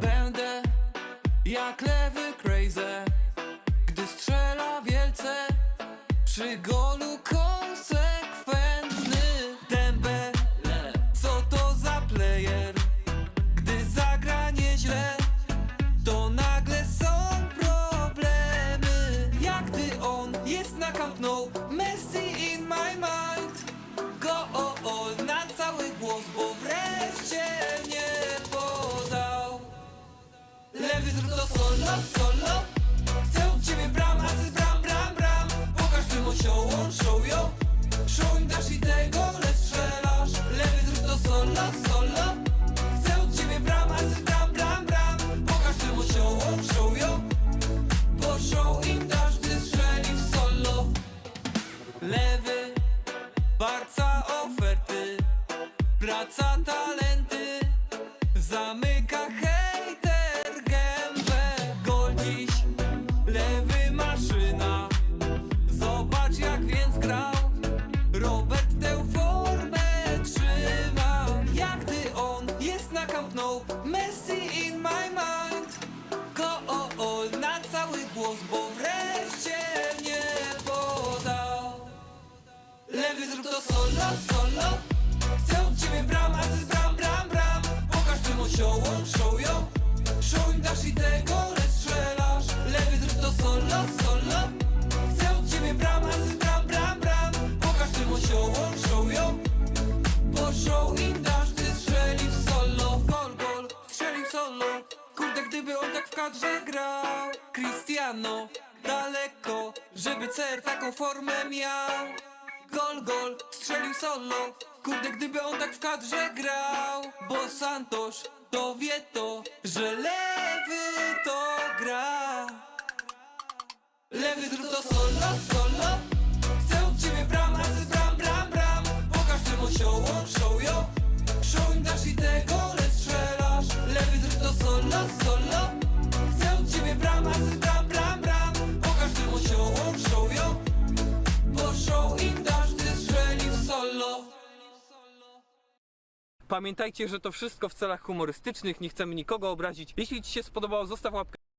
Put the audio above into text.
Będę jak lewy crazy Gdy strzela wielce Przy golu Lewy, barca oferty Praca talenty Zamyka hejter gębę. Gol dziś, lewy maszyna. Zobacz jak więc grał. Robert tę formę trzyma Jak gdy on jest na Camp Nou? Messi solo, solo. Chcę od ciebie bram, asyst bram, bram, bram. Pokaż tym osiołom, show yo. Show im dasz i tego, lecz strzelasz. Lewy zrób to solo, solo. Chcę od ciebie bram, asyst bram, bram, bram. Pokaż tym osiołom, show yo. Bo show im dasz, gdy strzeli w solo. Gol, gol, strzelił solo. Kurde, gdyby on tak w kadrze grał. Cristiano, daleko Żeby CR taką formę miał Gol, gol, strzelił solo Kurde, gdyby on tak w kadrze grał. Bo Santosz to wie to, że lewy to gra. Lewy zrób to solo, solo. Chcę od ciebie bram, asyst bram, bram, bram. Pokaż tym osiołom, show yo Show im dasz i tego, lecz strzelasz. Lewy zrób to solo, solo Pamiętajcie, że to wszystko w celach humorystycznych, nie chcemy nikogo obrazić. Jeśli Ci się spodobało, zostaw łapkę